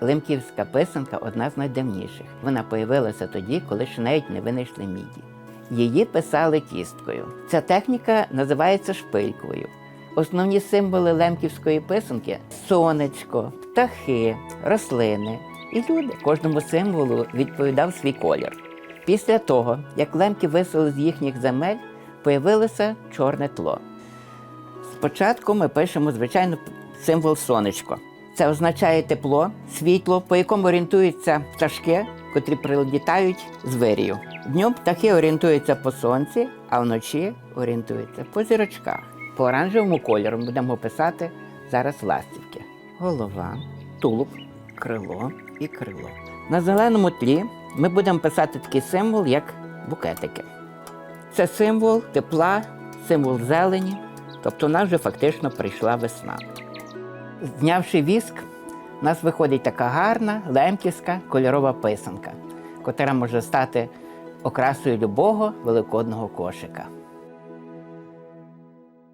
Лемківська писанка одна з найдавніших. Вона появилася тоді, коли ще навіть не винайшли міді. Її писали кісткою. Ця техніка називається шпилькою. Основні символи лемківської писанки сонечко, птахи, рослини і люди. Кожному символу відповідав свій колір. Після того, як лемки висели з їхніх земель, появилося чорне тло. Спочатку ми пишемо, звичайно, символ сонечко. Це означає тепло, світло, по якому орієнтуються пташки, котрі прилітають з вирію. Днем птахи орієнтуються по сонці, а вночі орієнтуються по зірочках. По оранжевому кольору будемо писати зараз ластівки. Голова, тулуб, крило і крило. На зеленому тлі ми будемо писати такий символ, як букетики. Це символ тепла, символ зелені, тобто у нас вже фактично прийшла весна. Знявши віск, у нас виходить така гарна лемківська кольорова писанка, котра може стати окрасою любого великодного кошика.